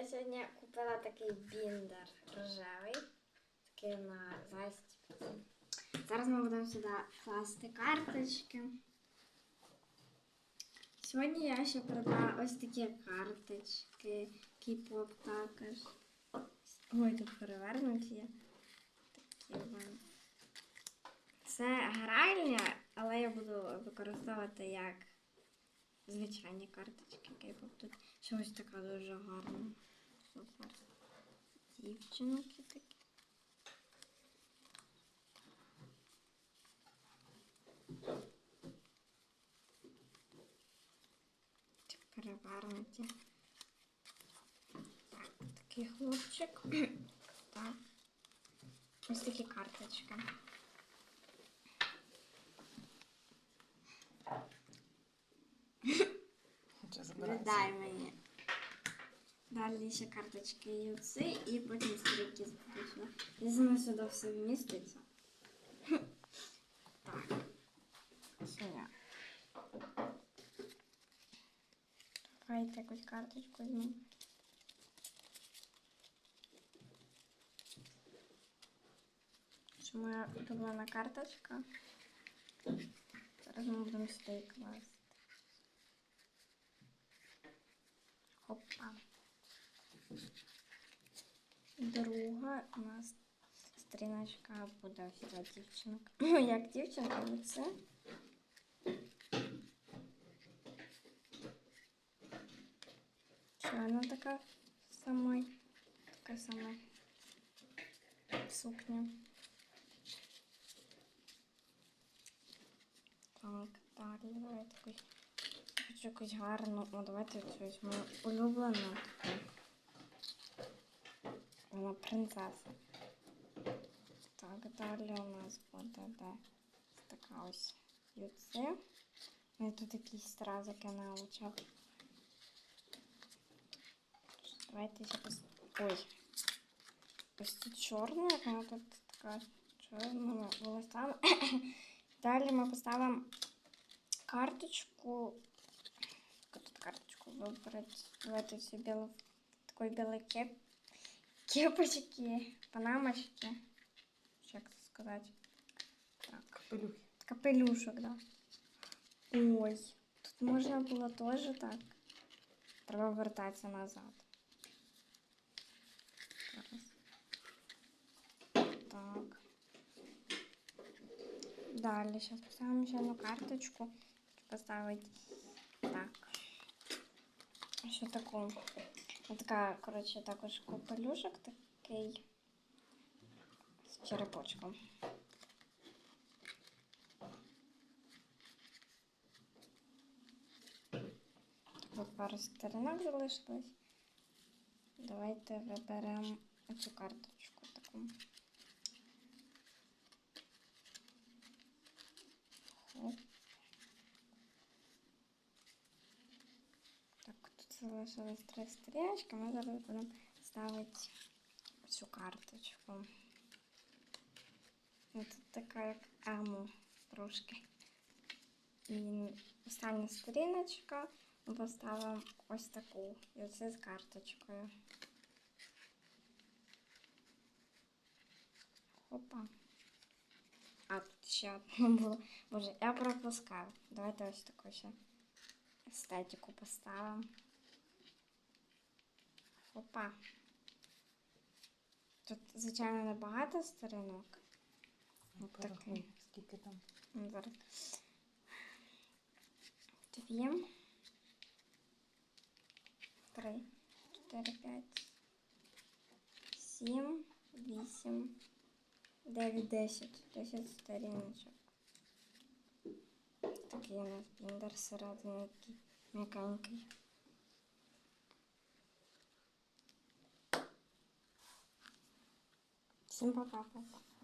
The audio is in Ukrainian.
Я сьогодні купила такий біндер рожевий, такий на застіпці. Зараз ми будемо сюди класти карточки. Сьогодні я ще продала ось такі карточки, кей-поп також. Ой, тут перевернуті. Такі вони. Це гральня, але я буду використовувати як звичайні карточки кей-поп. Тут ще така дуже гарна. Супер. Дівчинки такі. Перевернуті. Так, такий хлопчик. Так. Ось такі карточки. Дай мені. Далі ще карточки юци і потім стрічки запишу. Я знаю, сюди все вміститься. Так. Сюди. Давайте якусь карточку візьму. Це моя улюблена карточка. Зараз ми будемо її класти. Опа. Друга у нас стріночка буде сюди дівчинка. Ну, як дівчинка, але це. Що вона така сама, така сама сукня. Так, далі давайте якусь Хочу якусь гарну. О, давайте цю візьму улюблену таку. Вона принцеса. Так, далі у нас буде де така ось юци. Ну і тут якийсь стразик я научав. Давайте ще пос... Ой. Ось тут чорна, вона тут така чорними волосами. Далі ми поставимо карточку карточку вибрати. Давайте всю білу, такої білої кеп, кепочки, панамочки. Чи Як це сказати? Так. Капелюхи. Капелюшок, да. Ой, тут можна було теж так. Треба вертатися назад. Зараз. Так. Далі, зараз поставимо ще одну карточку. Хочу поставити так. Ще таку. Така, коротше, також капелюшок такий з черепочком. Тут пару сторінок залишилось. Давайте виберемо цю карточку таку. Хоп. Залишилось три стрілочки. Ми зараз будемо ставити цю карточку. Ну, Тут така як ему трошки. І остання сторіночка поставимо ось таку. І оце з карточкою. Опа. А, тут ще одна було. Боже, я пропускаю. Давайте ось таку ще естетику поставимо. Опа. Тут, звичайно, небагато сторінок. Ну, От такий. Скільки там? Ну, Зараз. Дві. Три. Чотири, п'ять. Сім. Вісім. Дев'ять, десять. Десять сторіночок. Такий у нас біндер всередині такий м'якенький. Всім па-па-па-па.